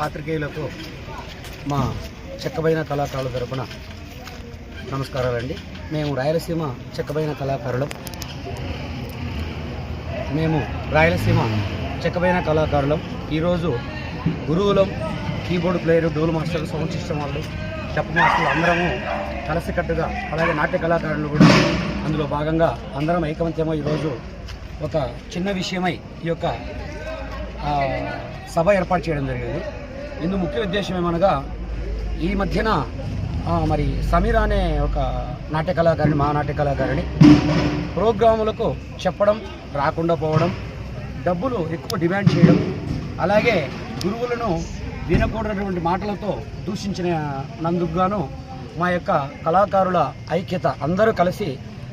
పాత్రికేయులకు మా చెక్కబైన కళాకారుల తరపున నమస్కారాలండి. మేము రాయలసీమ చెక్కబైన కళాకారులం. మేము రాయలసీమ చెక్కబైన కళాకారులం. ఈరోజు గురువులం keyboard player dhol master sound system వాళ్ళు చెప్ప మాస్టర్లు అందరము కలిసికట్టుగా అలాగే నాట్య కళాకారులు కూడా అందులో భాగంగా అందరం ఐకమత్యమై ఈరోజు ఒక చిన్న విషయమై ఈ యొక్క సభ ఏర్పాటు చేయడం జరిగింది. ఇందు ముఖ్య ఉద్దేశం ఏమనగా ఈ మధ్యన మరి సమీర అనే ఒక నాట్య కళాకారిణి మా నాట్య కళాకారిణి ప్రోగ్రాములకు చెప్పడం రాకుండా పోవడం డబ్బులు ఎక్కువ డిమాండ్ చేయడం అలాగే గురువులను వినకూడనటువంటి మాటలతో దూషించిన నందుకుగాను మా యొక్క కళాకారుల ఐక్యత అందరూ కలిసి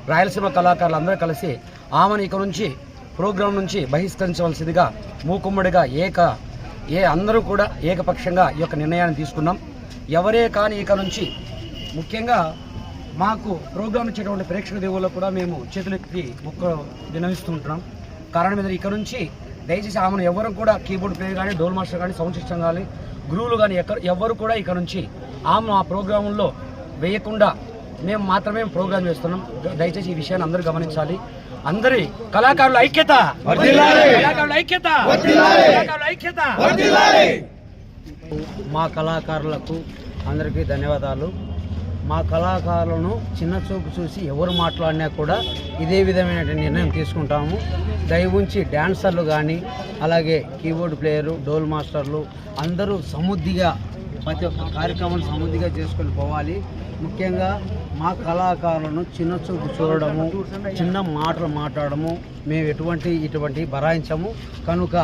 రాయలసీమ కళాకారులు అందరూ కలిసి ఆమెను ఇక నుంచి ప్రోగ్రాం నుంచి బహిష్కరించవలసిందిగా మూకుమ్మడిగా ఏక ఏ అందరూ కూడా ఏకపక్షంగా ఈ యొక్క నిర్ణయాన్ని తీసుకున్నాం. ఎవరే కానీ ఇక నుంచి ముఖ్యంగా మాకు ప్రోగ్రాం ఇచ్చేటువంటి ప్రేక్షక దేవుల్లో కూడా మేము చేతులెత్తి మొక్క వినవిస్తుంటున్నాం కారణం మీద ఇక నుంచి దయచేసి ఆమెను ఎవరు కూడా కీబోర్డ్ ప్లేయర్ కానీ డోల్ మాస్టర్ కానీ సౌండ్ సిస్టమ్ కానీ గురువులు కానీ ఎక్కడ ఎవరు కూడా ఇక నుంచి ఆమె ఆ ప్రోగ్రాంలో వేయకుండా మేము మాత్రమే ప్రోగ్రామ్ చేస్తున్నాం. దయచేసి ఈ విషయాన్ని అందరూ గమనించాలి. అందరి కళాకారుల ఐక్యత. కళాకారుల ఐక్యత. కళాకారుల ఐక్యత. మా కళాకారులకు అందరికీ ధన్యవాదాలు. మా కళాకారులను చిన్న చూపు చూసి ఎవరు మాట్లాడినా కూడా ఇదే విధమైన నిర్ణయం తీసుకుంటాము. దయవుంచి డ్యాన్సర్లు కానీ అలాగే కీబోర్డ్ ప్లేయరు డోల్ మాస్టర్లు అందరూ సముద్దిగా ప్రతి ఒక్క కార్యక్రమం సమృద్ధిగా చేసుకొని పోవాలి. ముఖ్యంగా మా కళాకారులను చిన్న చూపు చూడడము చిన్న మాటలు మాట్లాడము మేము ఎటువంటి ఇటువంటి బరాయించము. కనుక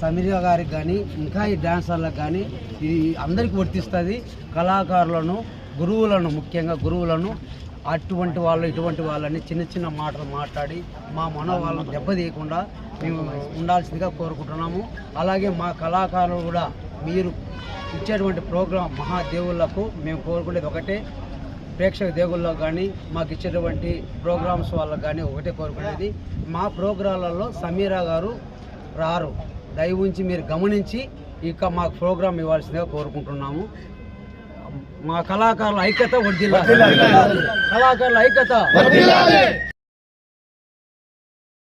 సమీర గారికి కానీ ఇంకా ఈ డ్యాన్సర్లకు కానీ ఇది అందరికీ వర్తిస్తుంది. కళాకారులను గురువులను ముఖ్యంగా గురువులను అటువంటి వాళ్ళు ఇటువంటి వాళ్ళని చిన్న చిన్న మాటలు మాట్లాడి మా మనోభావాలను దెబ్బతీయకుండా మేము ఉండాల్సిందిగా కోరుకుంటున్నాము. అలాగే మా కళాకారులు కూడా మీరు ఇచ్చేటువంటి ప్రోగ్రాం మహాదేవుళ్ళకు మేము కోరుకునేది ఒకటే. ప్రేక్షక దేవుళ్ళకు కానీ మాకు ఇచ్చేటువంటి ప్రోగ్రామ్స్ వాళ్ళకు కానీ ఒకటే కోరుకునేది. మా ప్రోగ్రాంలలో సమీరా గారు రారు. దయ ఉంచి మీరు గమనించి ఇక మాకు ప్రోగ్రామ్ ఇవ్వాల్సిందిగా కోరుకుంటున్నాము. మా కళాకారుల ఐక్యత వర్ధిల్లాలి కళాకారుల ఐక్యత.